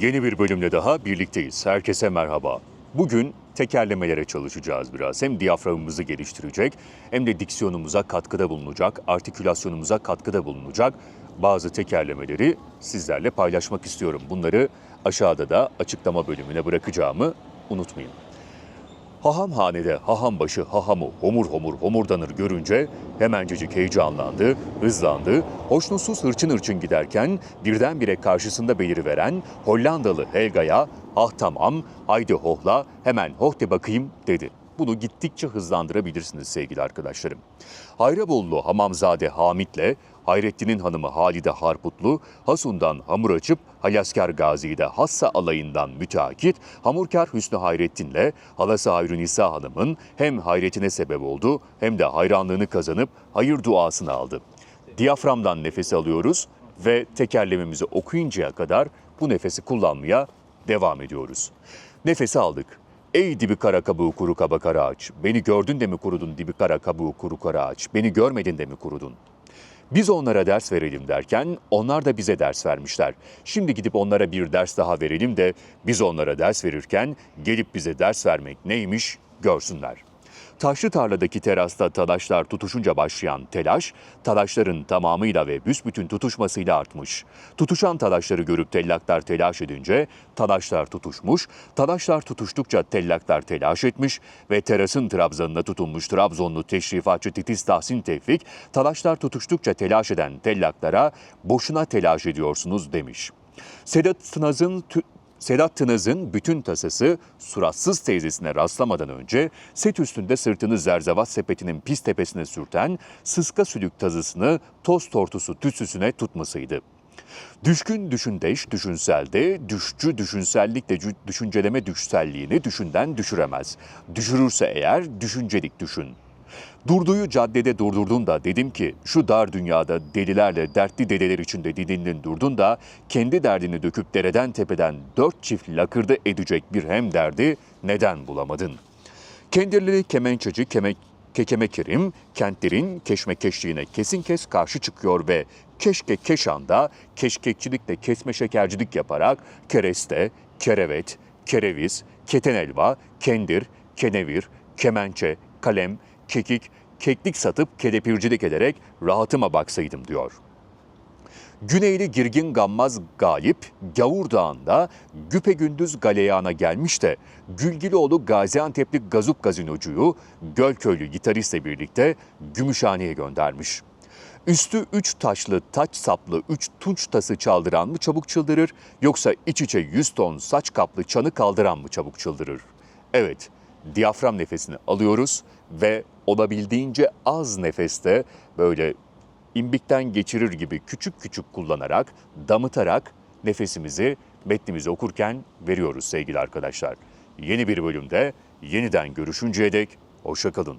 Yeni bir bölümle daha birlikteyiz. Herkese merhaba. Bugün tekerlemelere çalışacağız biraz. Hem diyaframımızı geliştirecek hem de diksiyonumuza katkıda bulunacak, artikülasyonumuza katkıda bulunacak bazı tekerlemeleri sizlerle paylaşmak istiyorum. Bunları aşağıda da açıklama bölümüne bırakacağımı unutmayın. Haham hanede haham başı hahamı homur homur homurdanır görünce hemencecik heyecanlandı, hızlandı. Hoşnutsuz hırçın hırçın giderken birdenbire karşısında beliriveren Hollandalı Helga'ya ah tamam haydi hohla hemen hoh de bakayım dedi. Bunu gittikçe hızlandırabilirsiniz sevgili arkadaşlarım. Hayrabollu Hamamzade Hamit'le Hayrettin'in hanımı Halide Harputlu, Hasun'dan hamur açıp Halaskar Gazi'de Hassa alayından müteakit, hamurkar Hüsnü Hayrettin'le halası Hayrunisa Hanım'ın hem hayretine sebep oldu hem de hayranlığını kazanıp hayır duasını aldı. Diyaframdan nefes alıyoruz ve tekerlememizi okuyuncaya kadar bu nefesi kullanmaya devam ediyoruz. Nefesi aldık. Ey dibi kara kabuğu kuru kaba kara ağaç, beni gördün de mi kurudun dibi kara kabuğu kuru kara ağaç, beni görmedin de mi kurudun? Biz onlara ders verelim derken onlar da bize ders vermişler. Şimdi gidip onlara bir ders daha verelim de biz onlara ders verirken gelip bize ders vermek neymiş görsünler. Taşlı tarladaki terasta talaşlar tutuşunca başlayan telaş, talaşların tamamıyla ve büsbütün tutuşmasıyla artmış. Tutuşan talaşları görüp tellaklar telaş edince talaşlar tutuşmuş, talaşlar tutuştukça tellaklar telaş etmiş ve terasın trabzanına tutunmuş Trabzonlu teşrifatçı Titiz Tahsin Tevfik, talaşlar tutuştukça telaş eden tellaklara boşuna telaş ediyorsunuz demiş. Sedat Tınaz'ın tü- Sedat Tınaz'ın bütün tasası suratsız teyzesine rastlamadan önce set üstünde sırtını zerzevat sepetinin pis tepesine sürten sıska sülük tazısını toz tortusu tütsüsüne tutmasıydı. Düşkün düşündeş düşünselde, düşçü düşünsellikle düşünceleme düşselliğini düşünden düşüremez. Düşürürse eğer düşüncelik düşün. Durduğu caddede durdurdun da dedim ki şu dar dünyada delilerle dertli dedeler içinde didindin durdun da kendi derdini döküp dereden tepeden dört çift lakırdı edecek bir hem derdi neden bulamadın? Kendirli kemençeci keme, kekeme kerim kentlerin keşmekeşliğine kesin kes karşı çıkıyor ve keşke keşanda keşkekçilikle kesme şekercilik yaparak kereste, kerevet, kereviz, keten elva, kendir, kenevir, kemençe, kalem, kekik, keklik satıp kelepircilik ederek rahatıma baksaydım diyor. Güneyli Girgin Gammaz Galip, Gavur Dağı'nda güpegündüz galeyana gelmiş de Gülgiloğlu Gaziantep'li Gazup gazinocuyu Gölköylü gitaristle birlikte Gümüşhane'ye göndermiş. Üstü üç taşlı, taç saplı, üç tunç tası çaldıran mı çabuk çıldırır, yoksa iç içe yüz ton saç kaplı çanı kaldıran mı çabuk çıldırır? Evet, diyafram nefesini alıyoruz ve olabildiğince az nefeste böyle imbikten geçirir gibi küçük küçük kullanarak, damıtarak nefesimizi metnimizi okurken veriyoruz sevgili arkadaşlar. Yeni bir bölümde yeniden görüşünceye dek hoşçakalın.